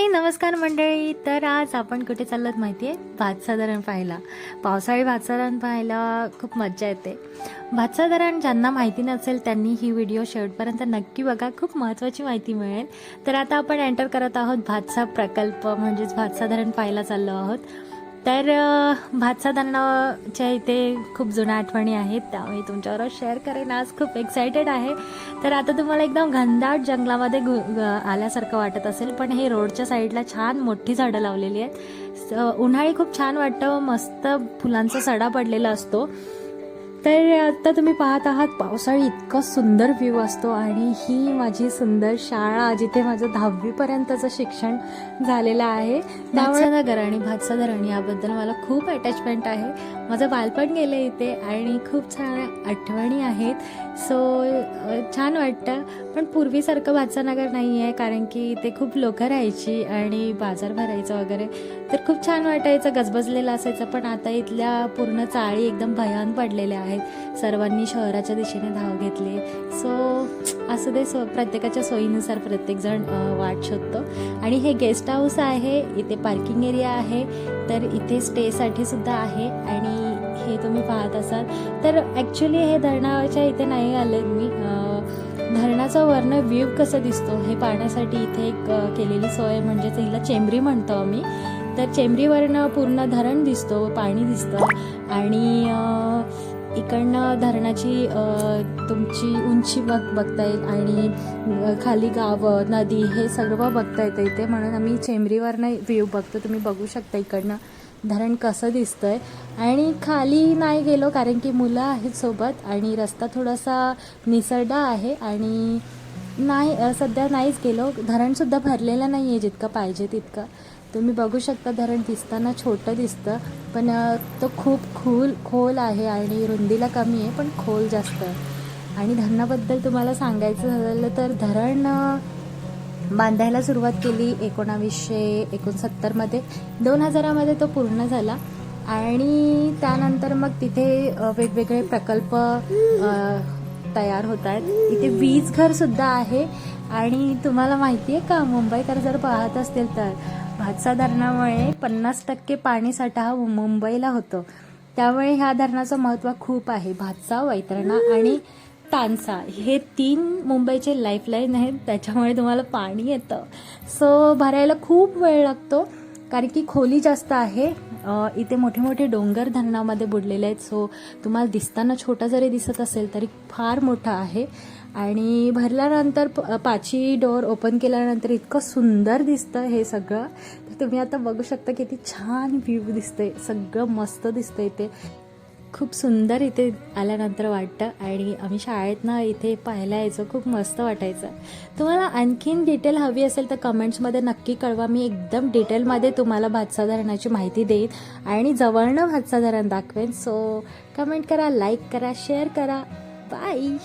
हे नमस्कार मंडळी. तर आज आपण कुठे चाललोत माहिती आहे भातसा धरण पाहायला. पावसाळी भातसा धरण पाहायला खूप मज्जा येते. भातसा धरण ज्यांना माहिती नसेल त्यांनी ही व्हिडिओ शेवटपर्यंत नक्की बघा. खूप महत्त्वाची माहिती मिळेल. तर आता आपण एंटर करत आहोत भातसा प्रकल्प म्हणजेच भातसा धरण पाहायला चाललो आहोत. तर अ, इथे खूप जुन्या आठवणी आहेत. त्यामुळे तुमच्याबरोबर शेअर करेन. आज खूप एक्सायटेड आहे. तर आता तुम्हाला एकदम घनदाट जंगलामध्ये घु- ग- आल्यासारखं वाटत असेल पण हे रोडच्या साईडला छान मोठी झाडं लावलेली आहेत. स- उन्हाळी खूप छान वाटतं. मस्त फुलांचा सडा पडलेला असतो. तर आता तुम्ही पाहत आहात पावसाळी इतका सुंदर व्ह्यू असतो आणि ही माझी सुंदर शाळा जिथे माझं दहावीपर्यंतचं शिक्षण झालेलं आहे. नगर आणि भातसा धरण याबद्दल मला खूप अटॅचमेंट आहे. माझं बालपण गेलं इथे आणि खूप छान आठवणी आहेत. सो छान वाटतं. पण पूर्वीसारखं भातसानगर नाही आहे कारण की इथे खूप लोकं राहायची आणि बाजार भरायचं वगैरे. तर खूप छान वाटायचं गजबजलेलं असायचं पण आता इथल्या पूर्ण चाळी एकदम भयान पडलेल्या आहेत. सर्वांनी शहराच्या दिशेने धाव घेतली. सो असं ते सो प्रत्येकाच्या सोयीनुसार प्रत्येकजण वाट शोधतो. आणि हे गेस्ट हाऊस आहे इथे पार्किंग एरिया आहे तर इथे स्टेसाठी सुद्धा आहे. आणि हे तुम्ही पाहत असाल. तर ॲक्च्युली हे धरणाच्या इथे नाही आले मी. धरणाचा वर्ण व्ह्यू कसं दिसतो हे पाहण्यासाठी इथे एक केलेली सोय म्हणजेच हिला चेंबरी म्हणतो आम्ही. तर चेंबरीवरनं पूर्ण धरण दिसतो पाणी दिसतं. आणि इकडनं धरणाची तुमची उंची बघ बघता येईल. आणि खाली गावं नदी हे सर्व बघता येतं इथे. म्हणून आम्ही चेंबरीवरनं व्ह्यू बघतो. तुम्ही बघू शकता इकडनं. धरण कसं दिसतंय. आणि खाली नाही गेलो कारण की मुलं आहेत सोबत आणि रस्ता थोडासा निसरडा आहे आणि नाही सध्या नाहीच गेलो. धरणसुद्धा भरलेलं नाही आहे जितकं पाहिजे तितकं. तुम्ही बघू शकता धरण दिसताना छोटं दिसतं पण तो खूप खोल खोल आहे आणि रुंदीला कमी आहे पण खोल जास्त आहे. आणि धरणाबद्दल तुम्हाला सांगायचं झालं तर धरण बांधायला सुरुवात केली एकोणावीसशे एकोणसत्तरमध्ये दोन हजारामध्ये तो पूर्ण झाला. आणि त्यानंतर मग तिथे वेगवेगळे प्रकल्प तयार होत आहेत. इथे वीज घर सुद्धा आहे. आणि तुम्हाला माहिती आहे का मुंबईकर जर पाहत असतील तर भातसा धरणामुळे पन्नास टक्के पाणीसाठा हा मुंबईला होतो. त्यामुळे ह्या धरणाचं महत्त्व खूप आहे. भातसा वैतरणा आणि तानसा हे तीन मुंबईचे लाईफलाईन आहेत त्याच्यामुळे तुम्हाला पाणी येतं. सो भरायला खूप वेळ लागतो कारण की खोली जास्त आहे. इथे मोठे मोठे डोंगर धरणामध्ये बुडलेले आहेत. सो तुम्हाला दिसताना छोटा जरी दिसत असेल तरी फार मोठा आहे. आणि भरल्यानंतर प- पाची डोअर ओपन केल्यानंतर इतकं सुंदर दिसतं हे सगळं. तर तुम्ही आता बघू शकता किती छान व्ह्यू दिसतंय. सगळं मस्त दिसतंय इथे खूप सुंदर इथे आल्यानंतर वाटतं आणि आम्ही शाळेतनं इथे पाहायला यायचं. खूप मस्त वाटायचं. तुम्हाला आणखीन डिटेल हवी असेल तर कमेंट्समध्ये नक्की कळवा. मी एकदम डिटेलमध्ये तुम्हाला भातसा धरणाची माहिती देईन आणि जवळनं भातसा धरण दाखवेन. सो कमेंट करा लाईक करा शेअर करा. बाय